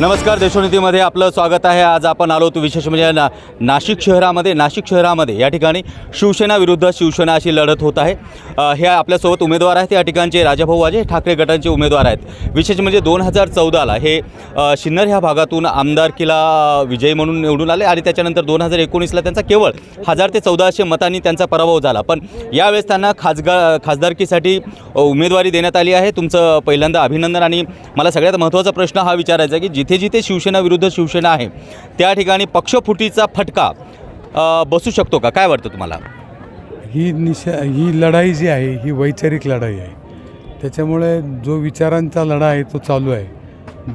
नमस्कार देशोन्नतीमध्ये आपलं स्वागत आहे. आज आपण आलो होतो विशेष म्हणजे ना नाशिक शहरामध्ये नाशिक शहरामध्ये. या ठिकाणी शिवसेना विरुद्ध शिवसेना अशी लढत होत आहे. हे आपल्यासोबत उमेदवार आहेत. या ठिकाणचे राजाभाऊ वाजे ठाकरे गटांचे उमेदवार आहेत. विशेष म्हणजे दोन हजार चौदाला हे शिन्नर ह्या भागातून आमदारकीला विजयी म्हणून निवडून आले आणि त्याच्यानंतर दोन हजार एकोणीसला त्यांचा केवळ हजार ते चौदाशे मतांनी त्यांचा पराभव झाला. पण यावेळेस त्यांना खासगा खासदारकीसाठी उमेदवारी देण्यात आली आहे. तुमचं पहिल्यांदा अभिनंदन आणि मला सगळ्यात महत्त्वाचा प्रश्न हा विचारायचा आहे की जिथे जिथे शिवसेना विरुद्ध शिवसेना आहे त्या ठिकाणी पक्षफुटीचा फटका बसू शकतो का? काय वाटतं तुम्हाला? ही निशा ही लढाई जी आहे ही वैचारिक लढाई आहे. त्याच्यामुळे जो विचारांचा लढा आहे तो चालू आहे.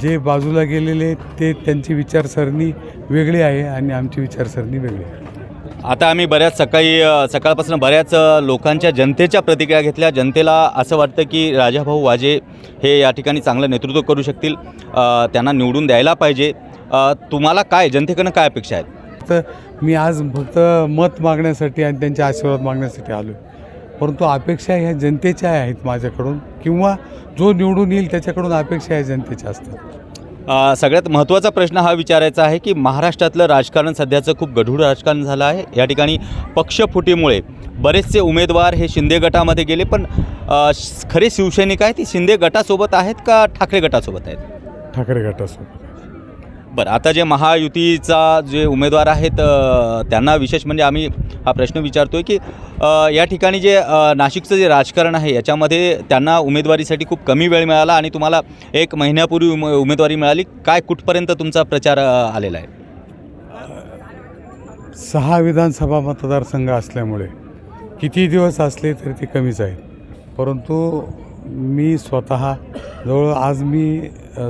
जे बाजूला गेलेले ते त्यांची विचारसरणी वेगळी आहे आणि आमची विचारसरणी वेगळी आहे. आता आम्ही बऱ्याच सकाळी सकाळपासून बऱ्याच लोकांच्या जनतेच्या प्रतिक्रिया घेतल्या. जनतेला असं वाटतं की राजाभाऊ वाजे हे या ठिकाणी चांगलं नेतृत्व करू शकतील. त्यांना निवडून द्यायला पाहिजे. तुम्हाला काय जनतेकडनं काय अपेक्षा आहेत? तर मी आज फक्त मत मागण्यासाठी आणि त्यांचे आशीर्वाद मागण्यासाठी आलो आहे. परंतु अपेक्षा ह्या जनतेच्या आहेत माझ्याकडून. किंवा जो निवडून येईल त्याच्याकडून अपेक्षा ह्या जनतेच्या असतात. सगळ्यात महत्त्वाचा प्रश्न हा विचारायचा आहे की महाराष्ट्रातलं राजकारण सध्याचं खूप गढूळ राजकारण झालं आहे. या ठिकाणी पक्षफुटीमुळे बरेचसे उमेदवार हे शिंदे गटामध्ये गेले पण खरे शिवसैनिक आहेत ती शिंदे गटासोबत आहेत का ठाकरे गटासोबत आहेत? ठाकरे गटासोबत. बरं आता जे महायुतीचा जे उमेदवार आहेत त्यांना विशेष म्हणजे आम्ही हा प्रश्न विचारतोय की या ठिकाणी जे नाशिकचं जे राजकारण आहे याच्यामध्ये त्यांना उमेदवारीसाठी खूप कमी वेळ मिळाला आणि तुम्हाला एक महिन्यापूर्वी उम उमेदवारी मिळाली. काय कुठपर्यंत तुमचा प्रचार आलेला आहे? सहा विधानसभा मतदारसंघ असल्यामुळे किती दिवस असले तरी ते कमीच आहेत. परंतु मी स्वतः जवळ आज मी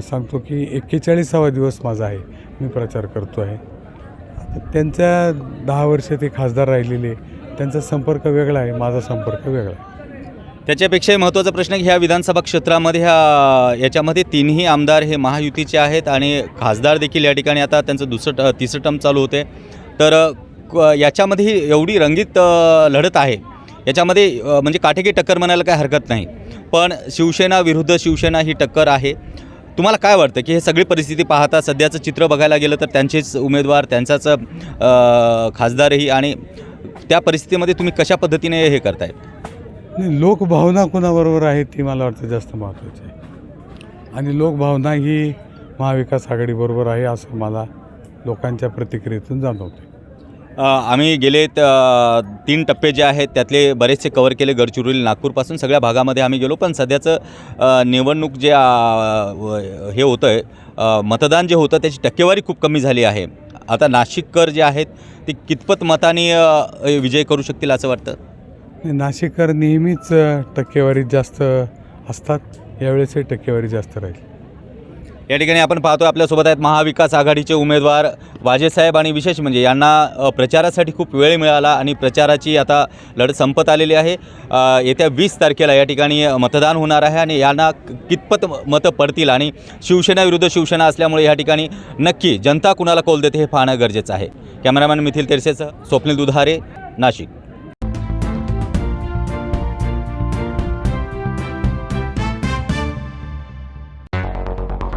सांगतो की एक्केचाळीसावा दिवस माझा आहे मी प्रचार करतो आहे त्यांच्या दहा वर्ष ते खासदार राहिलेले त्यांचा संपर्क वेगळा आहे माझा संपर्क वेगळा आहे. त्याच्यापेक्षाही महत्त्वाचा प्रश्न आहे की ह्या विधानसभा क्षेत्रामध्ये ह्या याच्यामध्ये तीनही आमदार हे महायुतीचे आहेत आणि खासदार देखील या ठिकाणी आता त्यांचं दुसरं ट- तिसरं टर्म चालू होते. तर क- याच्यामध्ये एवढी रंगीत लढत आहे. याच्यामध्ये म्हणजे काटेकी टक्कर म्हणायला काय हरकत नाही. पण शिवसेना विरुद्ध शिवसेना ही टक्कर आहे. तुम्हाला काय वाटतं की हे सगळी परिस्थिती पाहता सध्याचं चित्र बघायला गेलं तर त्यांचेच उमेदवार त्यांचाच खासदारही आणि त्या परिस्थितीमध्ये तुम्ही कशा पद्धतीने हे करताय? नाही लोकभावना कोणाबरोबर आहे ती मला वाटतं जास्त महत्त्वाची आहे. आणि लोकभावना ही महाविकास आघाडीबरोबर आहे असं मला लोकांच्या प्रतिक्रियेतून जाणवतं आम्ही गेले त- तीन टप्पे जे आहेत त्यातले बरेचसे कवर केले गडचिरोली नागपूरपासून. सगळ्या भागामध्ये आम्ही गेलो पण सध्याचं निवडणूक जे हे होतं आहे मतदान जे होतं त्याची टक्केवारी खूप कमी झाली आहे. आता नाशिककर जे आहेत ते कितपत मताने विजय करू शकतील असं वाटतं? नाशिककर नेहमीच टक्केवारी जास्त असतात. यावेळेसही टक्केवारी जास्त राहील. या ठिकाणी आपण पाहतो आपल्यासोबत आहेत महाविकास आघाडीचे उमेदवार वाजेसाहेब आणि विशेष म्हणजे यांना प्रचारासाठी खूप वेळ मिळाला आणि प्रचाराची आता लढत संपत आलेली आहे. येत्या वीस तारखेला या ठिकाणी मतदान होणार आहे आणि यांना कितपत मतं पडतील आणि शिवसेना विरुद्ध शिवसेना असल्यामुळे या ठिकाणी नक्की जनता कुणाला कौल देते हे पाहणं गरजेचं आहे. कॅमेरामॅन मिथिल तेरसेसह स्वप्नील दुधारे नाशिक.